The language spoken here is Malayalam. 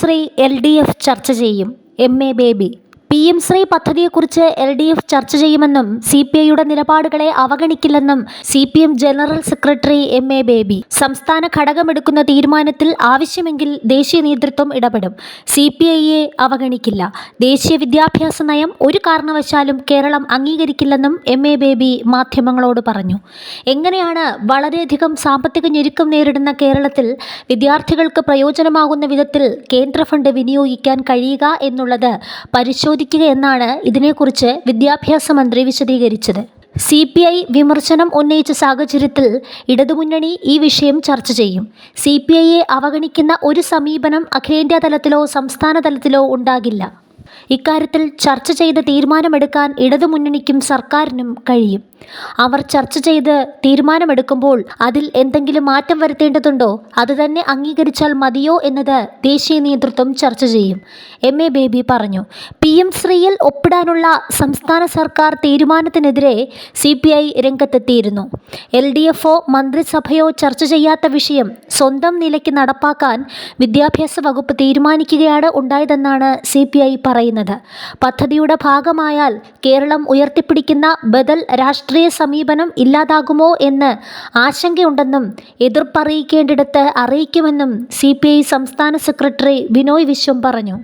ശ്രീ എൽ ഡി എഫ് ചർച്ച ചെയ്യും. M. A. Baby. P M Shri പദ്ധതിയെക്കുറിച്ച് എൽ ഡി എഫ് ചർച്ച ചെയ്യുമെന്നും സി പി ഐയുടെ നിലപാടുകളെ അവഗണിക്കില്ലെന്നും C P M general secretary M A Baby. സംസ്ഥാന ഘടകമെടുക്കുന്ന തീരുമാനത്തിൽ ആവശ്യമെങ്കിൽ ദേശീയ നേതൃത്വം ഇടപെടും. സി പി ഐയെ അവഗണിക്കില്ല. ദേശീയ വിദ്യാഭ്യാസ നയം ഒരു കാരണവശാലും കേരളം അംഗീകരിക്കില്ലെന്നും എം എ ബേബി മാധ്യമങ്ങളോട് പറഞ്ഞു. എങ്ങനെയാണ് വളരെയധികം സാമ്പത്തിക ഞെരുക്കം നേരിടുന്ന കേരളത്തിൽ വിദ്യാർത്ഥികൾക്ക് പ്രയോജനമാകുന്ന വിധത്തിൽ കേന്ദ്ര ഫണ്ട് വിനിയോഗിക്കാൻ കഴിയുക എന്നുള്ളത് പരിശോധിക്കുക എന്നാണ് ഇതിനെക്കുറിച്ച് വിദ്യാഭ്യാസ മന്ത്രി വിശദീകരിച്ചത്. സി പി ഐ വിമർശനം ഉന്നയിച്ച സാഹചര്യത്തിൽ ഇടതുമുന്നണി ഈ വിഷയം ചർച്ച ചെയ്യും. സി പി ഐയെ അവഗണിക്കുന്ന ഒരു സമീപനം അഖിലേന്ത്യാ തലത്തിലോ സംസ്ഥാന തലത്തിലോ ഉണ്ടാകില്ല. ഇക്കാര്യത്തിൽ ചർച്ച ചെയ്ത് തീരുമാനമെടുക്കാൻ ഇടതുമുന്നണിക്കും സർക്കാരിനും കഴിയും. അവർ ചർച്ച ചെയ്ത് തീരുമാനമെടുക്കുമ്പോൾ അതിൽ എന്തെങ്കിലും മാറ്റം വരുത്തേണ്ടതുണ്ടോ? അത് തന്നെ അംഗീകരിച്ചാൽ മതിയോ എന്നത് ദേശീയ നേതൃത്വം ചർച്ച ചെയ്യും. എം. എ. ബേബി പറഞ്ഞു. പി. എം. ശ്രീയിൽ ഒപ്പിടാനുള്ള സംസ്ഥാന സർക്കാർ തീരുമാനത്തിനെതിരെ സി പി ഐ രംഗത്തെത്തിയിരുന്നു. എൽ ഡി എഫോ മന്ത്രിസഭയോ ചർച്ച ചെയ്യാത്ത വിഷയം സ്വന്തം നിലയ്ക്ക് നടപ്പാക്കാൻ വിദ്യാഭ്യാസ വകുപ്പ് തീരുമാനിക്കുകയാണ് ഉണ്ടായതെന്നാണ് സി പി ഐ പറയുന്നത്. പദ്ധതിയുടെ ഭാഗമായാൽ കേരളം ഉയർത്തിപ്പിടിക്കുന്ന ബദൽ രാഷ്ട്രീയ സമീപനം ഇല്ലാതാകുമോ എന്ന് ആശങ്കയുണ്ടെന്നും എതിർപ്പറിയിക്കേണ്ടിടത്ത് അറിയിക്കുമെന്നും സി സംസ്ഥാന സെക്രട്ടറി ബിനോയ് വിശ്വം പറഞ്ഞു.